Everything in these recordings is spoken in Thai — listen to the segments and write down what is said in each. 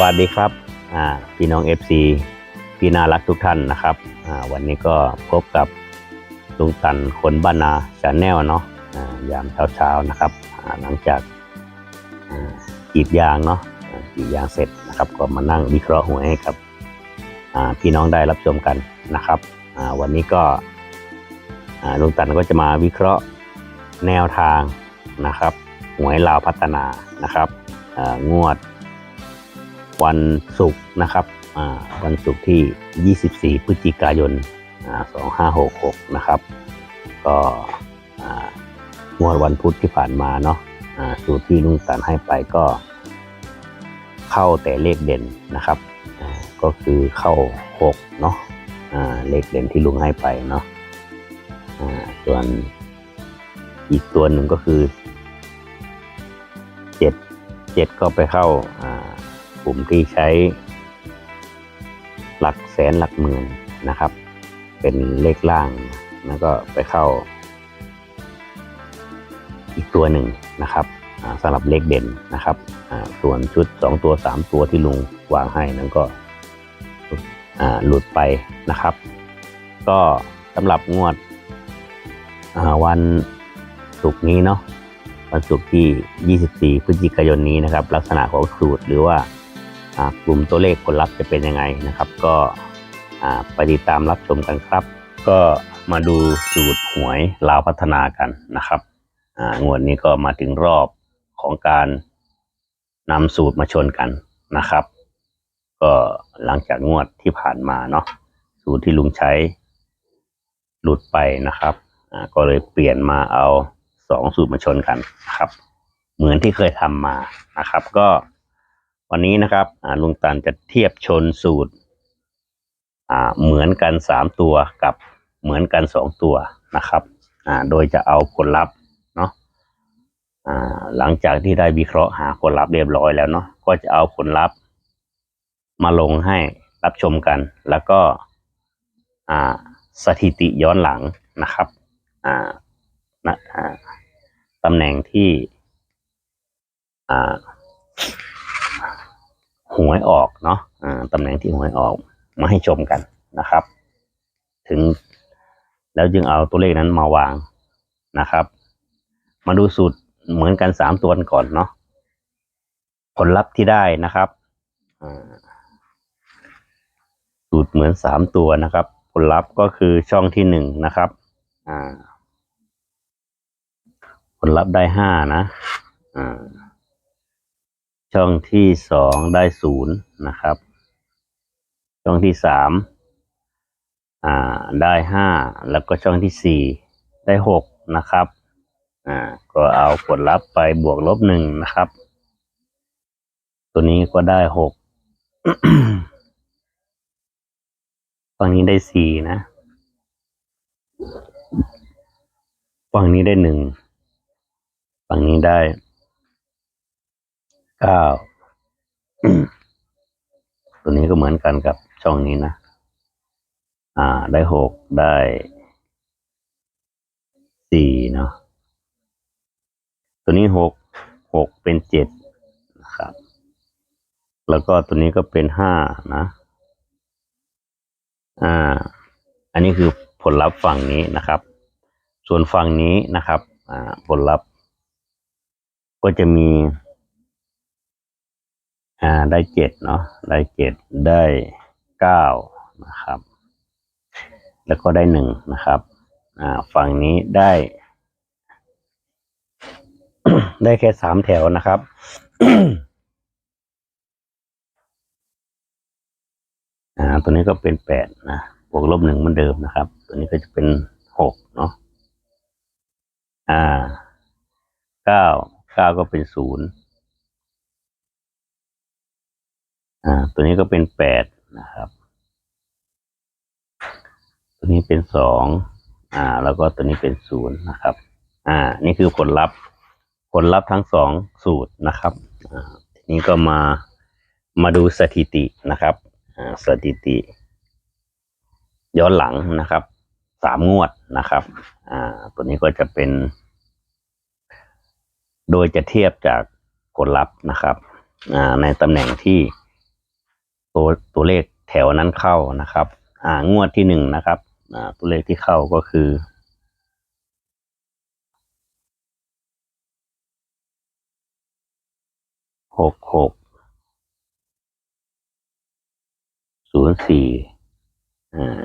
วัสดีครับพี่น้อง FC พี่น่ารักทุกท่านนะครับวันนี้ก็พบกับลุงตันคนบ้านนาชาแนลเนาะอ่ายามเช้าๆนะครับหลังจากกีดยางเนาะกีดยางเสร็จนะครับ ก็มานั่งวิเคราะห์หวยให้กับพี่น้องได้รับชมกันนะครับวันนี้ก็ลุงตันก็จะมาวิเคราะห์แนวทางนะครับหวยลาวพัฒนานะครับงวด วันศุกร์นะครับวันศุกร์ที่ 24 พฤศจิกายน 2566 นะครับ ก็งวดวันพุธที่ผ่านมาเนาะสูตรที่ลุงตันให้ไปก็ เข้าแต่เลขเด่นนะครับ ก็คือเข้า 6 เนาะเลขเด่นที่ลุงให้ไปเนาะส่วนอีกตัวหนึ่งก็คือ 7 7 ก็ไปเข้าอ่า กลุ่มที่ใช้ หลักแสนหลักหมื่นนะครับ เป็นเลขล่างแล้วก็ไปเข้า อีกตัวหนึ่งนะครับสำหรับเลขเด่นนะครับส่วนชุด 2 ตัว 3 ตัวที่ลุงวางให้นั้นก็หลุดไปนะครับ ก็สำหรับงวดวันศุกร์นี้เนาะวันศุกร์ที่ 24 พฤศจิกายนนี้นะครับ ลักษณะของสูตรหรือว่า กลุ่มตัวเลขผลลัพธ์จะเป็นยังไงนะครับ ก็ไปติดตามรับชมกันครับ ก็มาดูสูตรหวยลาวพัฒนากันนะครับงวดนี้ก็มาถึงรอบของการนำสูตรมาชนกันนะครับ ก็หลังจากงวดที่ผ่านมาเนาะสูตรที่ลุงใช้หลุดไปนะครับก็เลยเปลี่ยนมาเอาสองสูตรมาชนกันนะครับ เหมือนที่เคยทำมานะครับ ก็ วันนี้นะครับลุงตันจะเทียบชนสูตรเหมือนกันสามตัวกับเหมือนกันสองตัวนะครับโดยจะเอาผลลัพธ์เนาะหลังจากที่ได้วิเคราะห์หาผลลัพธ์เรียบร้อยแล้วเนาะก็จะเอาผลลัพธ์มาลงให้รับชมกัน แล้วก็สถิติย้อนหลังนะครับตำแหน่งที่ หวยออกเนาะอ่าตำแหน่งที่หวยออกมาให้ชมกันนะครับ ถึงแล้วจึงเอาตัวเลขนั้นมาวางนะครับ มาดูสูตรเหมือนกันสามตัวก่อนเนาะผลลัพธ์ที่ได้นะครับอ่าสูตรเหมือนสามตัวนะครับ ผลลัพธ์ก็คือช่องที่หนึ่งนะครับอ่าผลลัพธ์ได้ห้านะอ่า ช่องที่สองได้ศูนย์นะครับ ช่องที่สามอ่าได้ห้าแล้วก็ช่องที่สี่ได้หกนะครับอ่าก็เอาผลลัพธ์ไปบวกลบหนึ่งนะครับ ตัวนี้ก็ได้หกฝั่งนี้ได้สี่นะฝั่งนี้ได้หนึ่งฝั่งนี้ได้ เก้าตัวนี้ก็เหมือนกันกับช่องนี้นะ อ่า ได้หกได้สี่เนาะ ตัวนี้หกหกเป็นเจ็ดนะครับ แล้วก็ตัวนี้ก็เป็นห้านะ อ่า อันนี้คือผลลัพธ์ฝั่งนี้นะครับ ส่วนฝั่งนี้นะครับ อ่า ผลลัพธ์ก็จะมี อ่าได้เจ็ดเนาะได้เจ็ดได้เก้านะครับ แล้วก็ได้หนึ่งนะครับ อ่าฝั่งนี้ได้ ได้แค่สามแถวนะครับอ่าตัวนี้ก็เป็นแปดนะบวกลบหนึ่งเหมือนเดิมนะครับ ตัวนี้ก็จะเป็นหกเนาะอ่าเก้าเก้าก็เป็นศูนย์ อ่า ตัวนี้ก็เป็นแปดนะครับ ตัวนี้เป็นสองอ่า แล้วก็ตัวนี้เป็นศูนย์นะครับ อ่า นี่คือผลลัพธ์ ผลลัพธ์ทั้งสองสูตรนะครับ อ่า ทีนี้ก็มา มาดูสถิตินะครับ อ่า สถิติ ย้อนหลังนะครับ สามงวดนะครับ อ่า ตัวนี้ก็จะเป็น โดยจะเทียบจากผลลัพธ์นะครับ อ่า ในตำแหน่งที่ ตัวตัวเลขแถวนั้นเข้านะครับ อ่างวดที่หนึ่งนะครับ อ่า ตัวเลขที่เข้าก็คือหกหกศูนย์สี่อ่า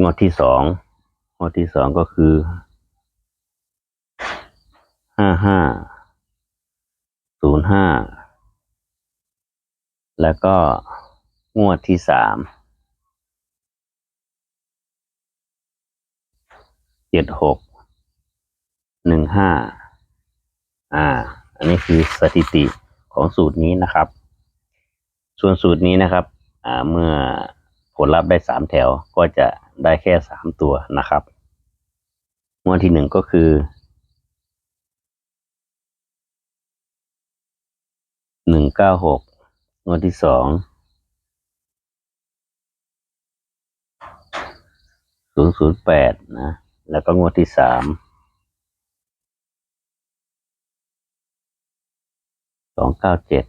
งวดที่สองงวดที่สองก็คือห้าห้าศูนย์ห้า แล้วก็งวดที่สามเจ็ดหกหนึ่งห้าอ่า อันนี้คือสถิติของสูตรนี้นะครับ ส่วนสูตรนี้นะครับ อ่า เมื่อผลลัพธ์ได้สามแถวก็จะได้แค่สามตัวนะครับงวดที่หนึ่งก็คือหนึ่งเก้าหก งวดที่สองศูนย์ศูนย์แปดนะ แล้วก็งวดที่สามสองเก้าเจ็ด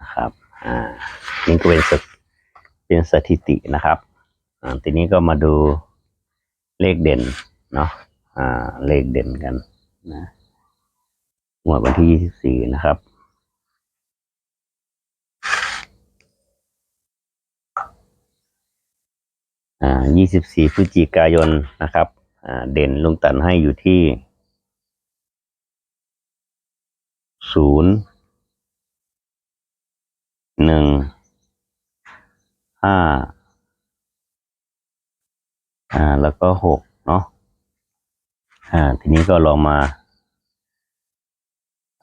นะครับ อ่า นี่ก็เป็นสเป็นสถิตินะครับอ่าทีนี้ก็มาดูเลขเด่นเนาะ อ่า เลขเด่นกันนะงวดวันที่ยี่สิบสี่นะครับ อ่ายี่สิบสี่พฤศจิกายนนะครับ อ่า เด่นลุงตันให้อยู่ที่ศูนย์หนึ่งห้าอ่า แล้วก็หกเนาะ อ่า ทีนี้ก็ลองมา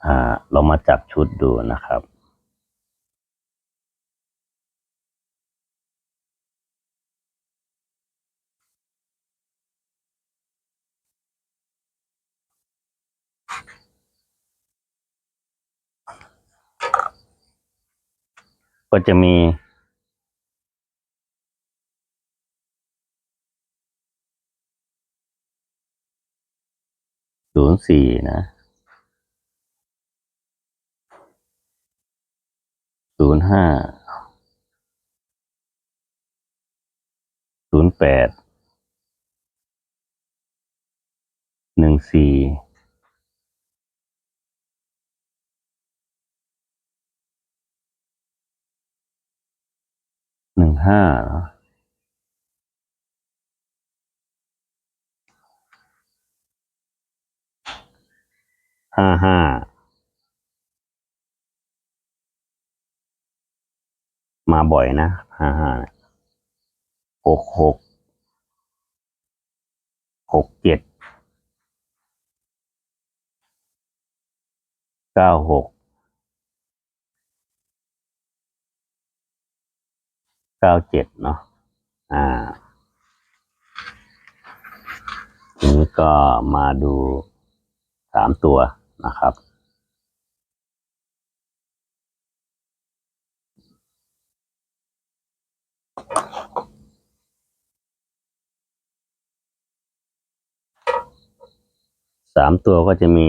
อ่าลองมาจับชุดดูนะครับ ก็จะมีศูนย์สี่นะศูนย์ห้าศูนย์แปดหนึ่งสี่ หนึ่งห้าห้าห้ามาบ่อยนะห้าห้าหกหกหกเจ็ดเก้าหก เก้าเจ็ดเนาะอ่าทีนี้ก็มาดูสามตัวนะครับสามตัวก็จะมี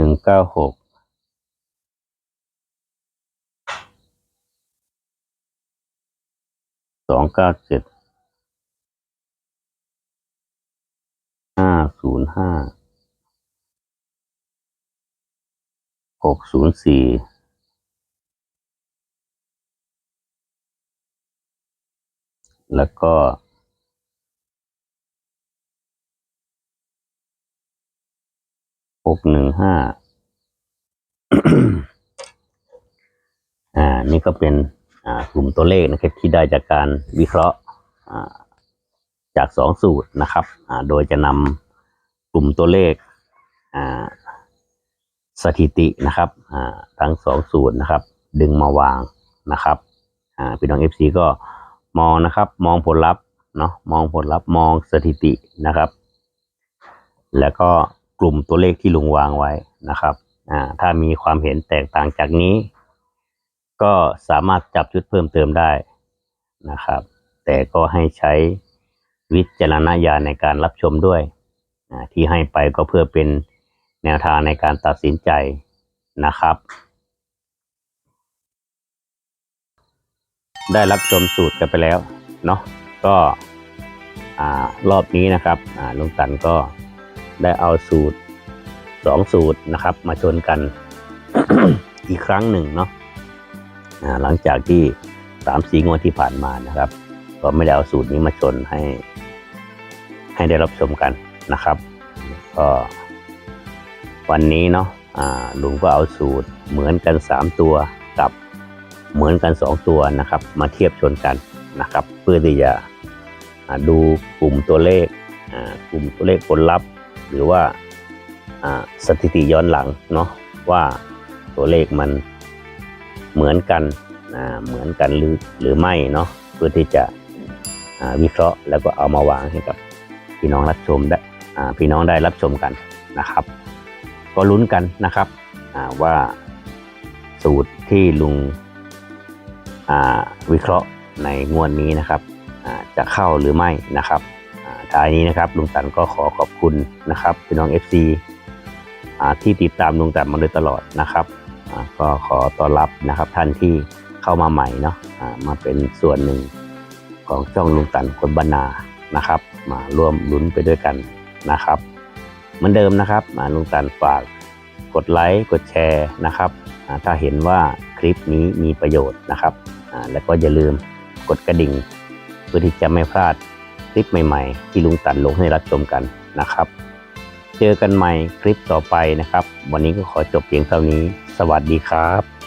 หนึ่งเก้าหกสองเก้าเจ็ดห้าศูนย์ห้าหกศูนย์สี่แล้วก็ กหนึ่งห้าอ่า นี่ก็เป็นอ่ากลุ่มตัวเลขนะครับที่ได้จากการวิเคราะห์อ่าจากสองสูตรนะครับอ่าโดยจะนำกลุ่มตัวเลขอ่าสถิตินะครับอ่าทั้งสองสูตรนะครับ ดึงมาวางนะครับอ่าพี่น้องเอฟซีก็มองนะครับ มองผลลัพธ์เนาะมองผลลัพธ์มองสถิตินะครับ แล้วก็ กลุ่มตัวเลขที่ลุงวางไว้นะครับอ่าถ้ามีความเห็นแตกต่างจากนี้ ก็สามารถจับชุดเพิ่มเติมได้นะครับ แต่ก็ให้ใช้วิจารณญาณในการรับชมด้วย ที่ให้ไปก็เพื่อเป็นแนวทางในการตัดสินใจนะครับ ได้รับชมสูตรกันไปแล้วเนาะก็อรอบนี้นะครับลุงตันก็ ได้เอาสูตรสองสูตรนะครับ มาชนกันอีกครั้งหนึ่งเนาะหลังจากที่สามสีงวดที่ผ่านมานะครับ ก็ไม่ได้เอาสูตรนี้มาชนให้ ให้ได้รับชมกันนะครับ ก็วันนี้เนาะลุงก็เอาสูตรเหมือนกันสามตัวกับเหมือนกันสองตัวนะครับ มาเทียบชนกันนะครับ เพื่อที่จะดูกลุ่มตัวเลขกลุ่มตัวเลขผลลัพธ์ หรือว่าสถิติย้อนหลังเนาะว่าตัวเลขมันเหมือนกันเหมือนกันหรือหรือไม่เนาะเพื่อที่จะวิเคราะห์แล้วก็เอามาวางให้กับพี่น้องรับชมได้พี่น้องได้รับชมกันนะครับ ก็ลุ้นกันนะครับว่าสูตรที่ลุงวิเคราะห์ในงวดนี้นะครับจะเข้าหรือไม่นะครับ ท้ายนี้นะครับลุงตันก็ขอขอบคุณนะครับพี่น้อง FC อ่าที่ติดตามลุงตันมาโดยตลอดนะครับก็ขอต้อนรับนะครับท่านที่เข้ามาใหม่เนาะมาเป็นส่วนหนึ่งของช่องลุงตันคนบรรณานะครับ มาร่วมลุ้นไปด้วยกันนะครับเหมือนเดิมนะครับลุงตันฝากกดไลค์กดแชร์นะครับถ้าเห็นว่าคลิปนี้มีประโยชน์นะครับแล้วก็อย่าลืมกดกระดิ่ง เพื่อที่จะไม่พลาด ลิปใหม่ๆ ที่ลุงตันลงให้รับชมกันนะครับ เจอกันใหม่คลิปต่อไปนะครับ วันนี้ก็ขอจบเพียงเท่านี้ สวัสดีครับ